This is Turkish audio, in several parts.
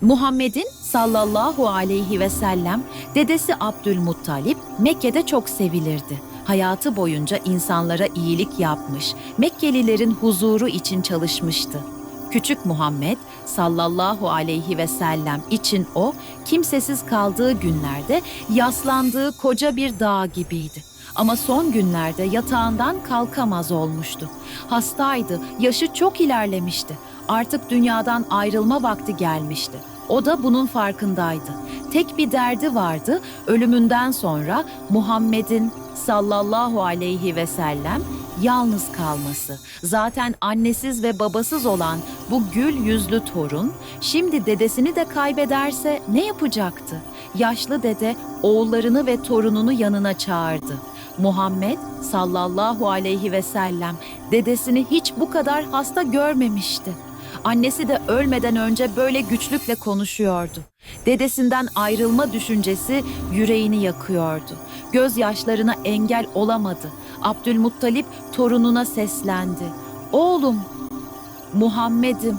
Muhammed'in sallallahu aleyhi ve sellem dedesi Abdülmuttalip Mekke'de çok sevilirdi. Hayatı boyunca insanlara iyilik yapmış, Mekkelilerin huzuru için çalışmıştı. Küçük Muhammed sallallahu aleyhi ve sellem için o kimsesiz kaldığı günlerde yaslandığı koca bir dağ gibiydi. Ama son günlerde yatağından kalkamaz olmuştu. Hastaydı, yaşı çok ilerlemişti. Artık dünyadan ayrılma vakti gelmişti. O da bunun farkındaydı. Tek bir derdi vardı. Ölümünden sonra Muhammed'in sallallahu aleyhi ve sellem yalnız kalması. Zaten annesiz ve babasız olan bu gül yüzlü torun şimdi dedesini de kaybederse ne yapacaktı? Yaşlı dede oğullarını ve torununu yanına çağırdı. Muhammed sallallahu aleyhi ve sellem dedesini hiç bu kadar hasta görmemişti. Annesi de ölmeden önce böyle güçlükle konuşuyordu. Dedesinden ayrılma düşüncesi yüreğini yakıyordu. Gözyaşlarına engel olamadı. Abdülmuttalip torununa seslendi. Oğlum, Muhammed'im,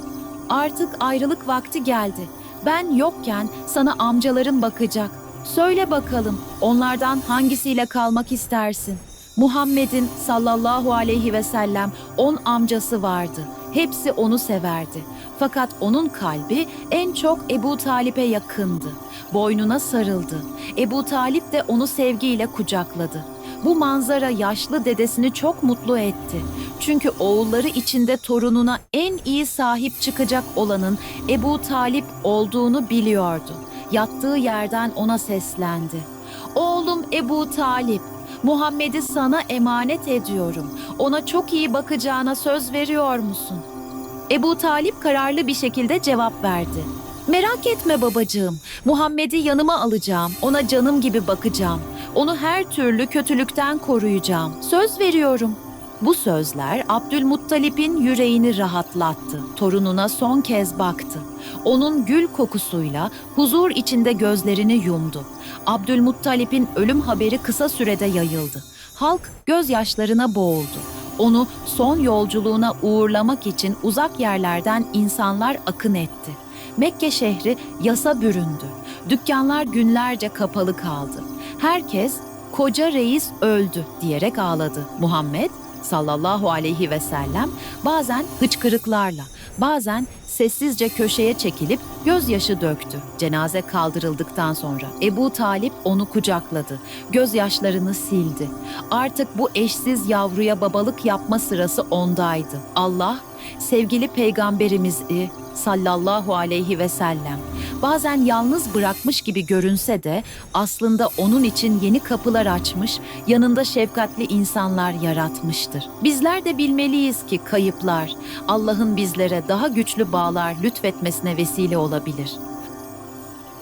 artık ayrılık vakti geldi. Ben yokken sana amcalarım bakacak. Söyle bakalım, onlardan hangisiyle kalmak istersin? Muhammed'in sallallahu aleyhi ve sellem on amcası vardı. Hepsi onu severdi. Fakat onun kalbi en çok Ebu Talip'e yakındı. Boynuna sarıldı. Ebu Talip de onu sevgiyle kucakladı. Bu manzara yaşlı dedesini çok mutlu etti. Çünkü oğulları içinde torununa en iyi sahip çıkacak olanın Ebu Talip olduğunu biliyordu. Yattığı yerden ona seslendi. Oğlum Ebu Talip, Muhammed'i sana emanet ediyorum. Ona çok iyi bakacağına söz veriyor musun? Ebu Talip kararlı bir şekilde cevap verdi. Merak etme babacığım. Muhammed'i yanıma alacağım. Ona canım gibi bakacağım. Onu her türlü kötülükten koruyacağım. Söz veriyorum. Bu sözler Abdülmuttalip'in yüreğini rahatlattı. Torununa son kez baktı. Onun gül kokusuyla huzur içinde gözlerini yumdu. Abdülmuttalip'in ölüm haberi kısa sürede yayıldı. Halk gözyaşlarına boğuldu. Onu son yolculuğuna uğurlamak için uzak yerlerden insanlar akın etti. Mekke şehri yasa büründü. Dükkanlar günlerce kapalı kaldı. Herkes koca reis öldü diyerek ağladı. Muhammed sallallahu aleyhi ve sellem bazen hıçkırıklarla, bazen sessizce köşeye çekilip gözyaşı döktü. Cenaze kaldırıldıktan sonra Ebu Talip onu kucakladı. Gözyaşlarını sildi. Artık bu eşsiz yavruya babalık yapma sırası ondaydı. Allah sevgili peygamberimizi sallallahu aleyhi ve sellem bazen yalnız bırakmış gibi görünse de aslında onun için yeni kapılar açmış, yanında şefkatli insanlar yaratmıştır. Bizler de bilmeliyiz ki kayıplar Allah'ın bizlere daha güçlü bağlar lütfetmesine vesile olabilir.